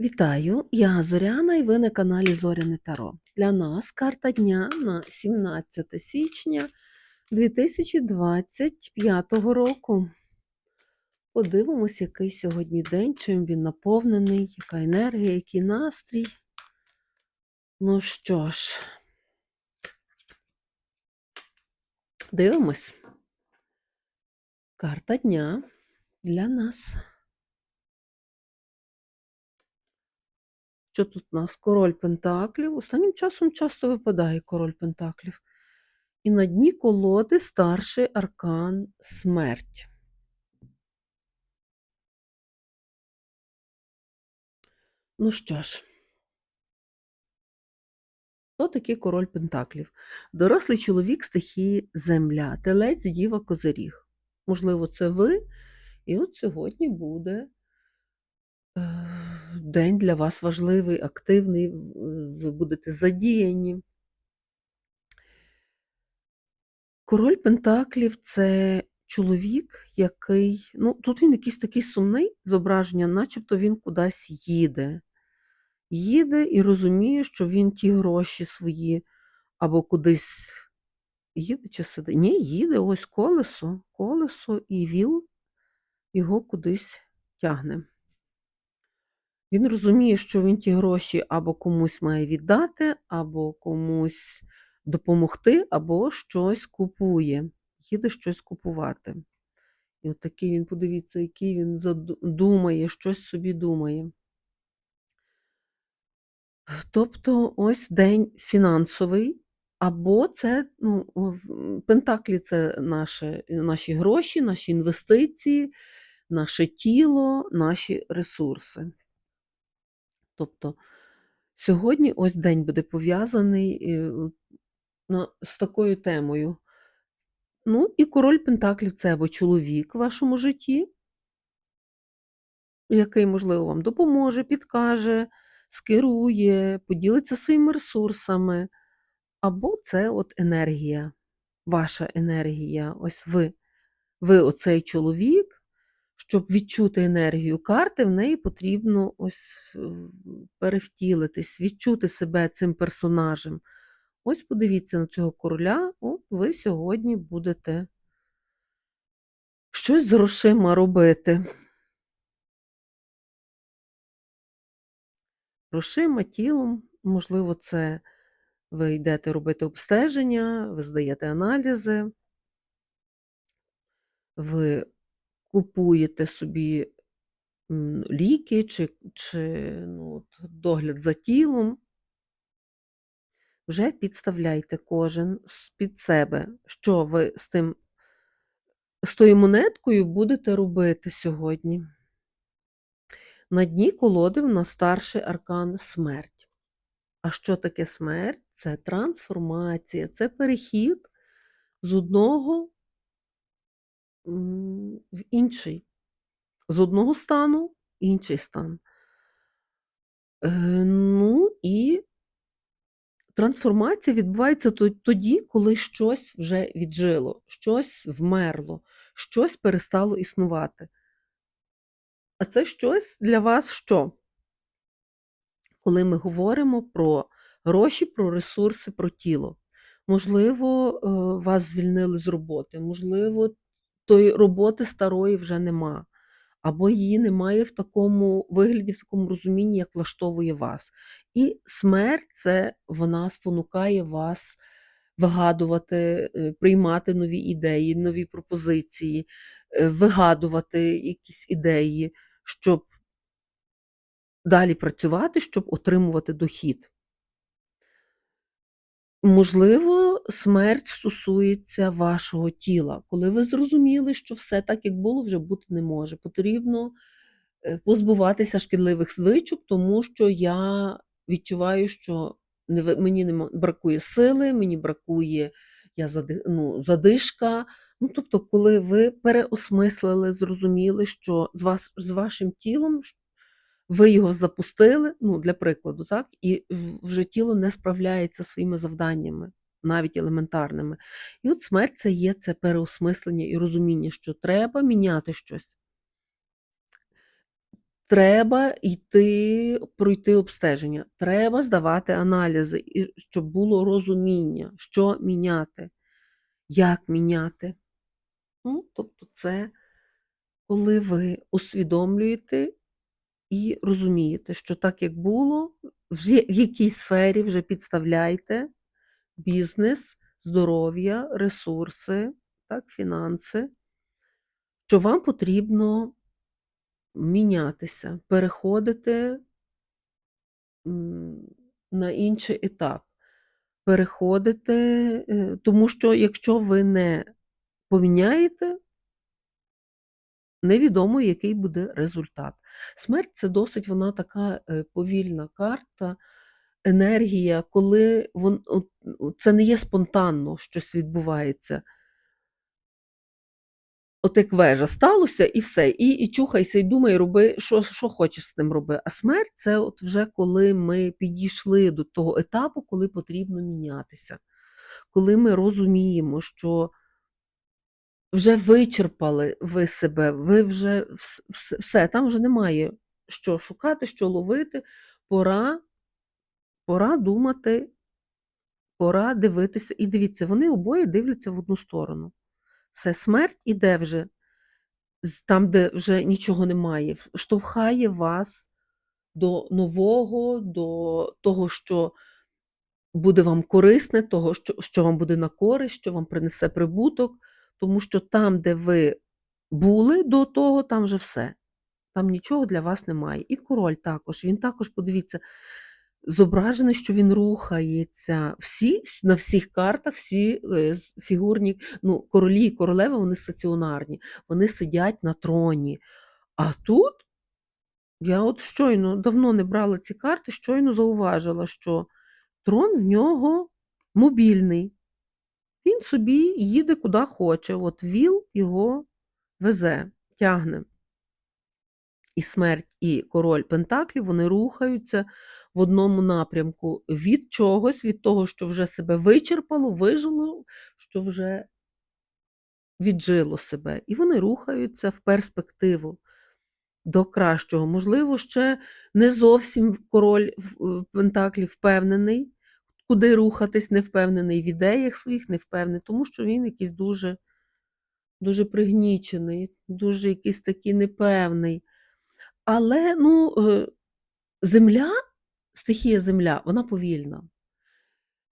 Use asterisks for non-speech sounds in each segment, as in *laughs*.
Вітаю, я Зоряна і ви на каналі Зоряне Таро. Для нас карта дня на 17 січня 2025 року. Подивимось, який сьогодні день, чим він наповнений, яка енергія, який настрій. Ну що ж, дивимось. Карта дня для нас. Що тут у нас? Король Пентаклів. Останнім часом часто випадає король Пентаклів. І на дні колоди старший аркан смерть. Ну що ж, хто такий король Пентаклів? Дорослий чоловік стихії Земля, телець, діва, козиріг. Можливо, це ви. І от сьогодні буде е, день для вас важливий, активний, ви будете задіяні. Король Пентаклів це чоловік, який, ну, тут він якийсь такий сумний зображення, начебто він кудись їде. Їде і розуміє, що він ті гроші свої або кудись їде чи сидить. Ні, їде, ось колесо, колесо і віл його кудись тягне. Він розуміє, що він ті гроші або комусь має віддати, або комусь допомогти, або щось купує, їде щось купувати. І от такий він, подивіться, який він думає, щось собі думає. Тобто ось день фінансовий, або це ну, Пентаклі це наші, наші гроші, наші інвестиції, наше тіло, наші ресурси. Тобто сьогодні ось день буде пов'язаний е, з такою темою. Ну, і король Пентаклів це або чоловік в вашому житті, який, можливо, вам допоможе, підкаже, скерує, поділиться своїми ресурсами. Або це от енергія, ваша енергія. Ось ви, ви оцей чоловік, щоб відчути енергію карти, в неї потрібно ось е, перевтілитись, відчути себе цим персонажем. Ось подивіться на цього короля, от ви сьогодні будете щось з грошима робити. Грошима, тілом, можливо, це ви йдете робити обстеження, ви здаєте аналізи, ви купуєте собі ліки чи чи ну, догляд за тілом, вже підставляйте кожен під себе, що ви з тим, з тою монеткою будете робити сьогодні. На дні колоди в нас старший аркан смерть. А що таке смерть? Це трансформація, це перехід з одного в інший. З одного стану інший стан. Е, ну і трансформація відбувається тоді, коли щось вже віджило, щось вмерло, щось перестало існувати. А це щось для вас що? Коли ми говоримо про гроші, про ресурси, про тіло. Можливо, е, вас звільнили з роботи, можливо, тої роботи старої вже нема, або її немає в такому вигляді, в такому розумінні, як влаштовує вас. І смерть це вона спонукає вас вигадувати, е, приймати нові ідеї, нові пропозиції, е, вигадувати якісь ідеї, щоб далі працювати, щоб отримувати дохід. Можливо, смерть стосується вашого тіла, коли ви зрозуміли, що все так, як було, вже бути не може. Потрібно е, позбуватися шкідливих звичок, тому що я відчуваю, що мені не бракує сили, мені бракує я ну, задишка. Ну, Тобто, коли ви переосмислили, зрозуміли, що з вас, з вашим тілом ви його запустили, ну, для прикладу, так, і вже тіло не справляється своїми завданнями, навіть елементарними. І от смерть це є це переосмислення і розуміння, що треба міняти щось. Треба йти пройти обстеження, треба здавати аналізи, і щоб було розуміння, що міняти, як міняти. Ну, тобто це коли ви усвідомлюєте і розумієте, що так, як було, вже в якій сфері вже підставляйте бізнес, здоров'я, ресурси, так, фінанси, що вам потрібно мінятися, переходити на інший етап. Переходити, е, тому що якщо ви не поміняєте, невідомо, який буде результат. Смерть це досить вона така е, повільна карта, енергія, коли вон, це не є спонтанно щось відбувається. От як вежа сталося і все. І, і чухайся, і думай, роби, що, що хочеш з тим роби. А смерть це от вже коли ми підійшли до того етапу, коли потрібно мінятися. Коли ми розуміємо, що вже вичерпали ви себе, ви вже вс- вс- все, там вже немає що шукати, що ловити. Пора, пора думати, пора дивитися. І дивіться, вони обоє дивляться в одну сторону. Все, смерть іде вже там, де вже нічого немає, штовхає вас до нового, до того, що буде вам корисне, того, що, що вам буде на користь, що вам принесе прибуток, тому що там, де ви були до того, там вже все. Там нічого для вас немає. І король також. Він також, подивіться, зображений, що він рухається. Всі, на всіх картах, всі е, фігурні, ну, королі і королеви, вони стаціонарні, вони сидять на троні. А тут я от щойно давно не брала ці карти, щойно зауважила, що трон в нього мобільний. Він собі їде куди хоче. От віл його везе, тягне. І смерть, і король Пентаклів вони рухаються в одному напрямку від чогось, від того, що вже себе вичерпало, вижило, що вже віджило себе. І вони рухаються в перспективу до кращого. Можливо, ще не зовсім король в Пентаклів впевнений, куди рухатись, не впевнений в ідеях своїх, не впевнений, тому що він якийсь дуже, дуже пригнічений, дуже якийсь такий непевний. Але ну, е, земля, стихія земля, вона повільна.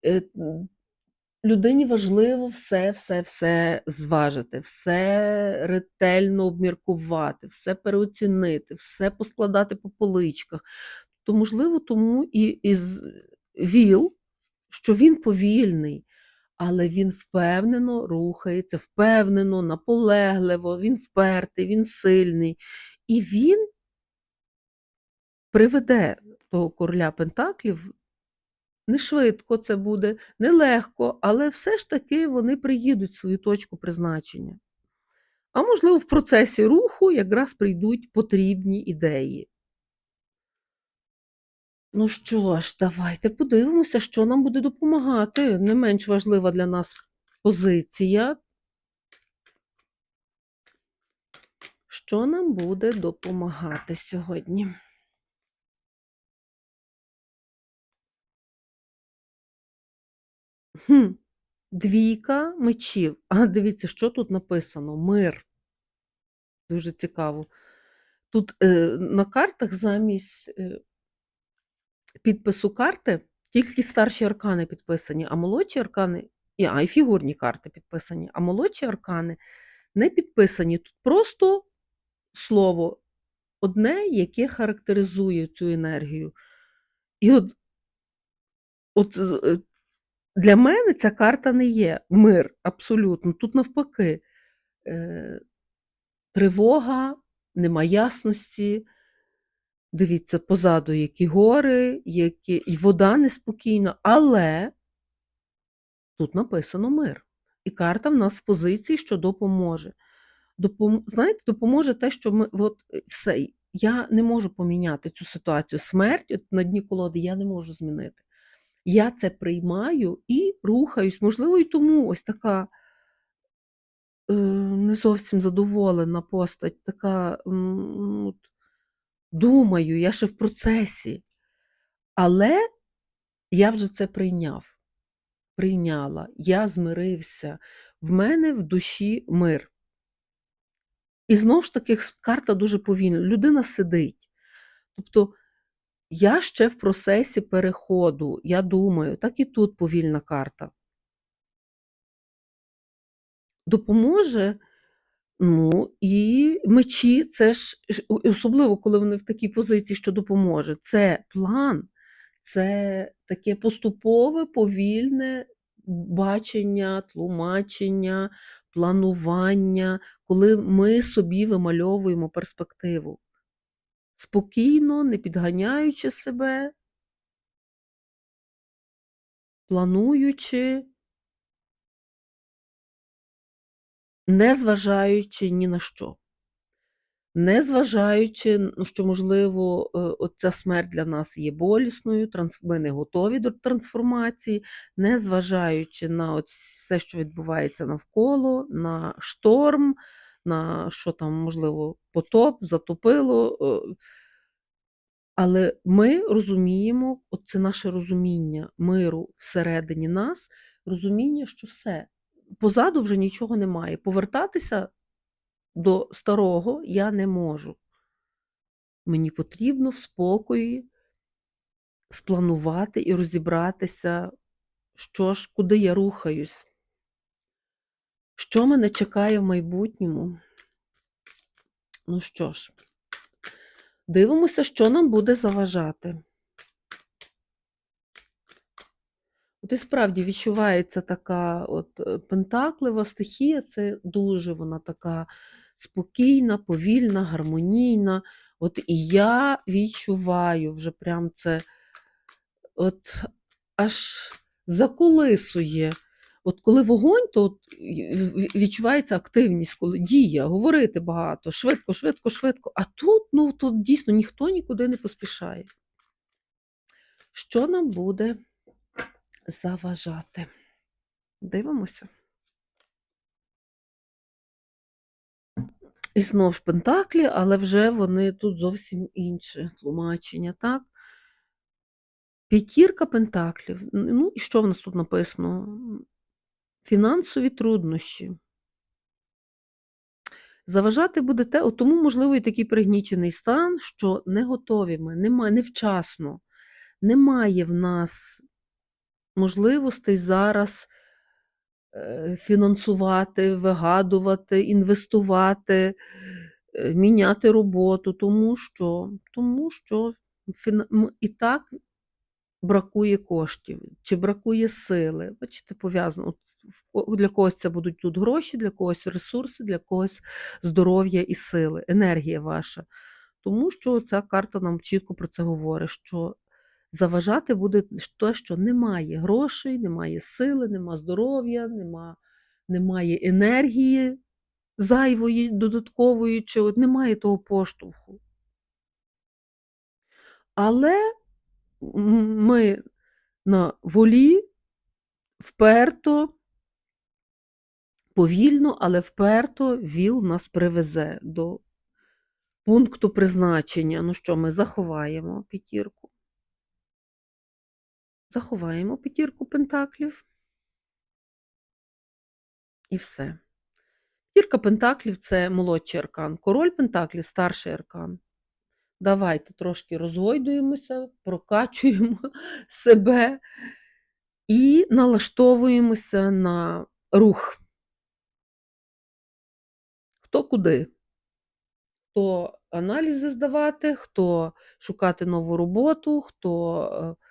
Е, Людині важливо все, все, все зважити, все ретельно обміркувати, все переоцінити, все поскладати по поличках. То, можливо, тому і із ВІЛ, що він повільний, але він впевнено рухається, впевнено, наполегливо, він впертий, він сильний. І він приведе того короля Пентаклів. Не швидко це буде, не легко, але все ж таки вони приїдуть в свою точку призначення. А можливо, в процесі руху якраз прийдуть потрібні ідеї. Ну що ж, давайте подивимося, що нам буде допомагати. Не менш важлива для нас позиція. Що нам буде допомагати сьогодні? Хм. Двійка мечів. А дивіться, що тут написано? Мир. Дуже цікаво. Тут е, на картах замість е, підпису карти тільки старші аркани підписані, а молодші аркани, і, а, і фігурні карти підписані, а молодші аркани не підписані. Тут просто слово одне, яке характеризує цю енергію. І от, от е, для мене ця карта не є мир, абсолютно. Тут навпаки, е, тривога, нема ясності. Дивіться, позаду які гори, які... і вода неспокійна, але тут написано мир. І карта в нас в позиції, що допоможе. Допом... Знаєте, допоможе те, що ми от е, все. Я не можу поміняти цю ситуацію. Смерть от на дні колоди я не можу змінити. Я це приймаю і рухаюсь. Можливо, і тому ось така е, не зовсім задоволена постать, така от, думаю, я ще в процесі. Але я вже це прийняв, прийняла, я змирився, в мене в душі мир. І знову ж таки, карта дуже повільна. Людина сидить. Тобто я ще в процесі переходу, я думаю, так і тут повільна карта. Допоможе, ну, і мечі, це ж особливо, коли вони в такій позиції, що допоможе. Це план, це таке поступове, повільне бачення, тлумачення, планування, коли ми собі вимальовуємо перспективу. Спокійно, не підганяючи себе, плануючи, не зважаючи ні на що. Не зважаючи, ну, що, можливо, е, оця смерть для нас є болісною, ми не готові до трансформації, не зважаючи на все, що відбувається навколо, на шторм, на що там, можливо, потоп, затопило. Е, але ми розуміємо, це наше розуміння миру всередині нас, розуміння, що все, позаду вже нічого немає. Повертатися до старого я не можу. Мені потрібно в спокої спланувати і розібратися, що ж, куди я рухаюсь, що мене чекає в майбутньому. Ну що ж, дивимося, що нам буде заважати. От і справді відчувається така от е, пентаклева стихія, це дуже вона така спокійна, повільна, гармонійна. От І я відчуваю вже прям це от аж заколисує. От коли вогонь, то от відчувається активність, коли дія, говорити багато, швидко, швидко, швидко. А тут, ну, тут дійсно ніхто нікуди не поспішає. Що нам буде заважати? Дивимося. І знов ж пентаклі, але вже вони тут зовсім інші тлумачення, так? П'ятірка пентаклів. Ну, і що в нас тут написано? Фінансові труднощі. Заважати буде те, от тому, можливо, і такий пригнічений стан, що не готові ми, немає, невчасно. Немає в нас можливостей зараз Е, фінансувати, вигадувати, інвестувати, е, міняти роботу, тому що тому що і так бракує коштів, чи бракує сили. Бачите, пов'язано. Для когось це будуть тут гроші, для когось ресурси, для когось здоров'я і сили, енергія ваша. Тому що ця карта нам чітко про це говорить, що заважати буде те, що немає грошей, немає сили, немає здоров'я, нема, немає енергії зайвої, додаткової, чи от немає того поштовху. Але ми на волі вперто, повільно, але вперто віл нас привезе до пункту призначення. Ну що, ми заховаємо п'ятірку. Заховаємо п'ятірку пентаклів. І все. П'ятірка пентаклів це молодший аркан. Король пентаклів старший аркан. Давайте трошки розгойдуємося, прокачуємо *laughs* себе і налаштовуємося на рух. Хто куди? Хто аналізи здавати, хто шукати нову роботу, хто е,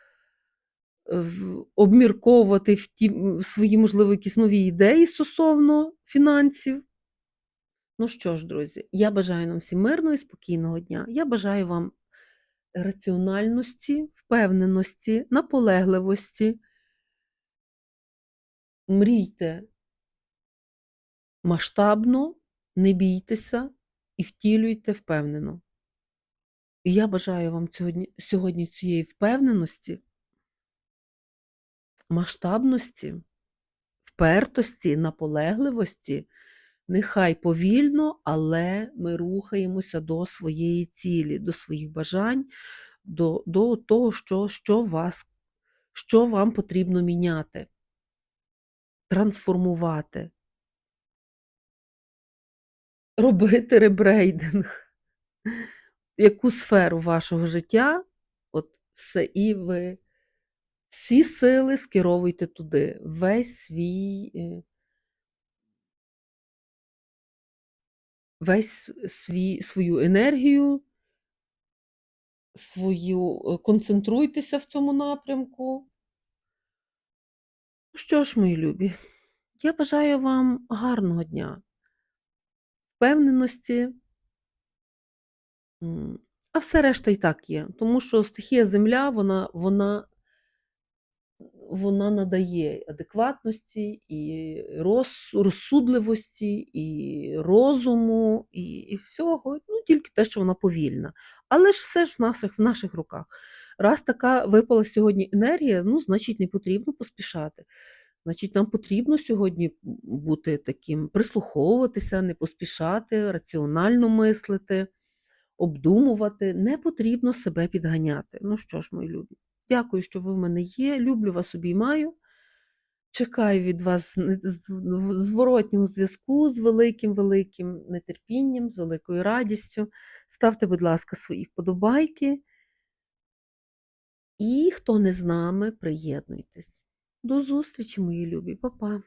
обмірковувати в ті, свої, можливо, якісь нові ідеї стосовно фінансів. Ну що ж, друзі, я бажаю нам всім мирного і спокійного дня. Я бажаю вам раціональності, впевненості, наполегливості. Мрійте масштабно, не бійтеся і втілюйте впевнено. І я бажаю вам сьогодні, сьогодні цієї впевненості масштабності, впертості, наполегливості, Нехай повільно, але ми рухаємося до своєї цілі, до своїх бажань, до, до того, що, що, вас, що вам потрібно міняти, трансформувати, робити ребрейдинг. Яку сферу вашого життя, от все, і ви всі сили скеровуйте туди, весь свій. е, весь свій, свою енергію, свою е, концентруйтеся в цьому напрямку. Ну Що ж, мої любі, я бажаю вам гарного дня, впевненості, а все решта і так є. Тому що стихія Земля, вона, вона, вона надає адекватності і роз- розсудливості, і розуму, і, і всього. Ну, тільки те, що вона повільна. Але ж все ж в наших, в наших руках. Раз така випала сьогодні енергія, ну, значить, не потрібно поспішати. Значить, нам потрібно сьогодні бути таким, прислуховуватися, не поспішати, раціонально мислити, обдумувати. Не потрібно себе підганяти. Ну що ж, мої любі, дякую, що ви в мене є. Люблю вас обіймаю. Чекаю від вас зворотнього зв'язку з великим великим нетерпінням, з великою радістю. Ставте, будь ласка, свої вподобайки. І хто не з нами, приєднуйтесь. До зустрічі, мої любі, Па-па.